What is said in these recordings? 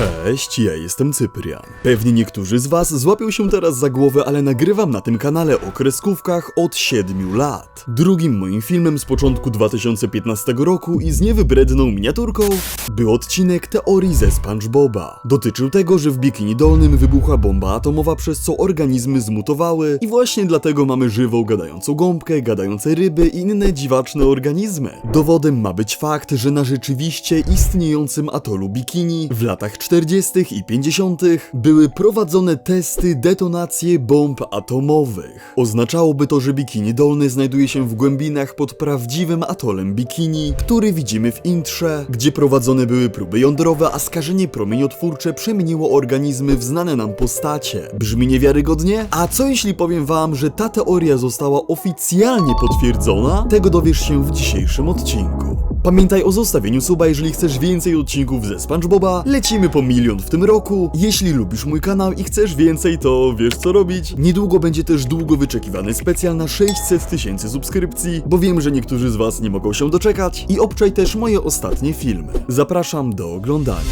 Cześć, ja jestem Cyprian. Pewnie niektórzy z was złapią się teraz za głowę, ale nagrywam na tym kanale o kreskówkach od 7 lat. Drugim moim filmem z początku 2015 roku i z niewybredną miniaturką był odcinek teorii ze SpongeBoba. Dotyczył tego, że w bikini dolnym wybuchła bomba atomowa, przez co organizmy zmutowały i właśnie dlatego mamy żywą gadającą gąbkę, gadające ryby i inne dziwaczne organizmy. Dowodem ma być fakt, że na rzeczywiście istniejącym atolu Bikini w latach 40. i 50. były prowadzone testy detonacji bomb atomowych. Oznaczałoby to, że Bikini Dolny znajduje się w głębinach pod prawdziwym atolem Bikini, który widzimy w intrze, gdzie prowadzone były próby jądrowe, a skażenie promieniotwórcze przemieniło organizmy w znane nam postacie. Brzmi niewiarygodnie? A co jeśli powiem wam, że ta teoria została oficjalnie potwierdzona? Tego dowiesz się w dzisiejszym odcinku. Pamiętaj o zostawieniu suba, jeżeli chcesz więcej odcinków ze SpongeBoba. Lecimy po milion w tym roku. Jeśli lubisz mój kanał i chcesz więcej, to wiesz co robić. Niedługo będzie też długo wyczekiwany specjal na 600 tysięcy subskrypcji, bo wiem, że niektórzy z was nie mogą się doczekać. I obczaj też moje ostatnie filmy. Zapraszam do oglądania.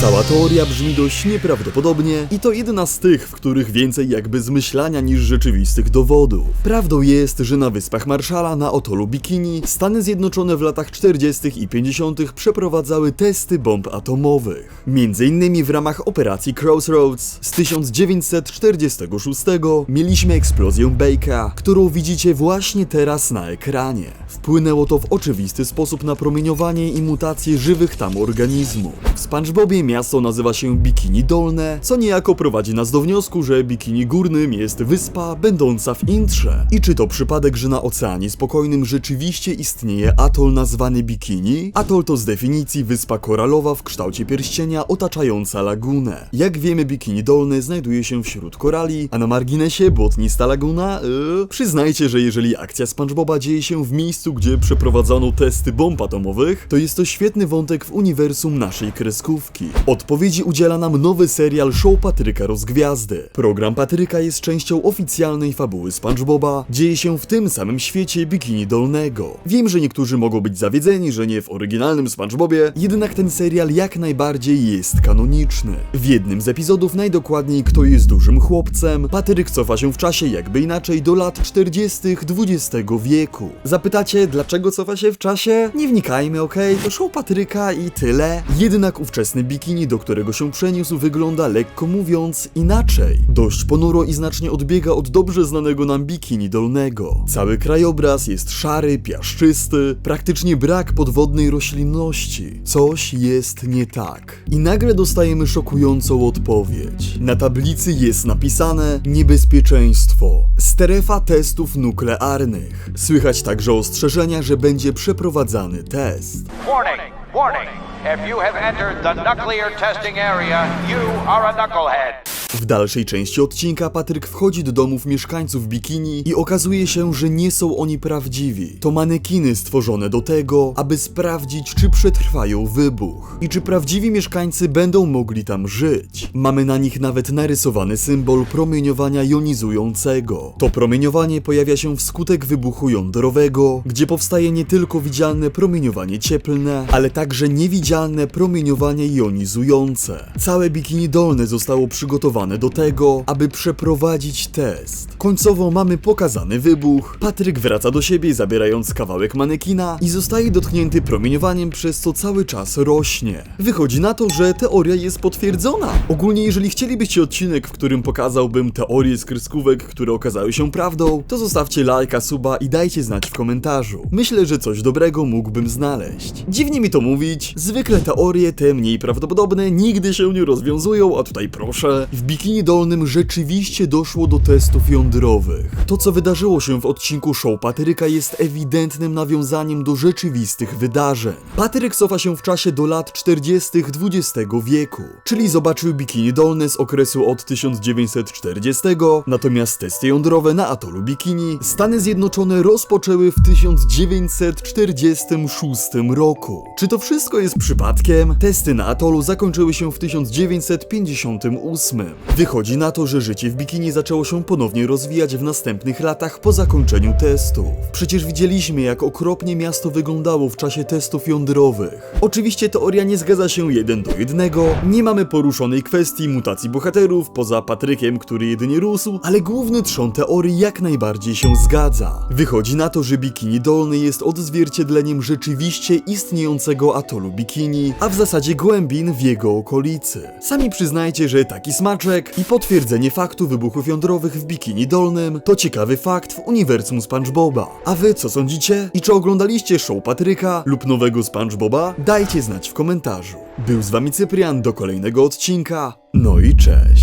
Cała teoria brzmi dość nieprawdopodobnie i to jedna z tych, w których więcej jakby zmyślania niż rzeczywistych dowodów. Prawdą jest, że na Wyspach Marszala na atolu Bikini Stany Zjednoczone w latach 40. i 50. przeprowadzały testy bomb atomowych. Między innymi w ramach operacji Crossroads z 1946 mieliśmy eksplozję Bake'a, którą widzicie właśnie teraz na ekranie. Wpłynęło to w oczywisty sposób na promieniowanie i mutacje żywych tam organizmów. W SpongeBobie miasto nazywa się Bikini Dolne, co niejako prowadzi nas do wniosku, że Bikini Górnym jest wyspa będąca w intrze. I czy to przypadek, że na Oceanie Spokojnym rzeczywiście istnieje atol nazwany Bikini? Atol to z definicji wyspa koralowa w kształcie pierścienia otaczająca lagunę. Jak wiemy, Bikini Dolne znajduje się wśród korali, a na marginesie błotnista laguna? Yy, przyznajcie, że jeżeli akcja SpongeBoba dzieje się w miejscu, gdzie przeprowadzano testy bomb atomowych, to jest to świetny wątek w uniwersum naszej kreskówki. Odpowiedzi udziela nam nowy serial Show Patryka Rozgwiazdy. Program Patryka jest częścią oficjalnej fabuły SpongeBoba. Dzieje się w tym samym świecie Bikini Dolnego. Wiem, że niektórzy mogą być zawiedzeni, że nie w oryginalnym SpongeBobie, jednak ten serial jak najbardziej jest kanoniczny. W jednym z epizodów najdokładniej Kto jest dużym chłopcem, Patryk cofa się w czasie jakby inaczej do lat 40. XX wieku. Zapytacie, dlaczego cofa się w czasie? Nie wnikajmy, okej? To show Patryka i tyle. Jednak ówczesny bikini, do którego się przeniósł, wygląda lekko mówiąc inaczej. Dość ponuro i znacznie odbiega od dobrze znanego nam bikini dolnego. Cały krajobraz jest szary, piaszczysty, praktycznie brak podwodnej roślinności. Coś jest nie tak. I nagle dostajemy szokującą odpowiedź. Na tablicy jest napisane niebezpieczeństwo. Strefa testów nuklearnych. Słychać także ostrzeżenia, że będzie przeprowadzany test. Warning! Warning! If you have entered the nuclear testing area, you are a knucklehead. W dalszej części odcinka Patryk wchodzi do domów mieszkańców bikini i okazuje się, że nie są oni prawdziwi. To manekiny stworzone do tego, aby sprawdzić, czy przetrwają wybuch i czy prawdziwi mieszkańcy będą mogli tam żyć. Mamy na nich nawet narysowany symbol promieniowania jonizującego. To promieniowanie pojawia się wskutek wybuchu jądrowego, gdzie powstaje nie tylko widzialne promieniowanie cieplne, ale także niewidzialne promieniowanie jonizujące. Całe bikini dolne zostało przygotowane do tego, aby przeprowadzić test. Końcowo mamy pokazany wybuch. Patryk wraca do siebie, zabierając kawałek manekina i zostaje dotknięty promieniowaniem, przez co cały czas rośnie. Wychodzi na to, że teoria jest potwierdzona. Ogólnie, jeżeli chcielibyście odcinek, w którym pokazałbym teorię z kreskówek, które okazały się prawdą, to zostawcie lajka, suba i dajcie znać w komentarzu. Myślę, że coś dobrego mógłbym znaleźć. Dziwnie mi to mówić, zwykle teorie, te mniej prawdopodobne, nigdy się nie rozwiązują, a tutaj proszę. Bikini dolnym rzeczywiście doszło do testów jądrowych. To, co wydarzyło się w odcinku show Patryka jest ewidentnym nawiązaniem do rzeczywistych wydarzeń. Patryk cofa się w czasie do lat 40. XX wieku, czyli zobaczył bikini dolne z okresu od 1940, natomiast testy jądrowe na atolu Bikini Stany Zjednoczone rozpoczęły w 1946 roku. Czy to wszystko jest przypadkiem? Testy na atolu zakończyły się w 1958. Wychodzi na to, że życie w bikini zaczęło się ponownie rozwijać w następnych latach po zakończeniu testów. Przecież widzieliśmy, jak okropnie miasto wyglądało w czasie testów jądrowych. Oczywiście teoria nie zgadza się jeden do jednego, nie mamy poruszonej kwestii mutacji bohaterów, poza Patrykiem, który jedynie rósł, ale główny trzon teorii jak najbardziej się zgadza. Wychodzi na to, że bikini dolny jest odzwierciedleniem rzeczywiście istniejącego atolu bikini, a w zasadzie głębin w jego okolicy. Sami przyznajcie, że taki i potwierdzenie faktu wybuchów jądrowych w bikini dolnym to ciekawy fakt w uniwersum SpongeBoba. A wy co sądzicie? I czy oglądaliście show Patryka lub nowego SpongeBoba? Dajcie znać w komentarzu. Był z wami Cyprian do kolejnego odcinka. No i cześć.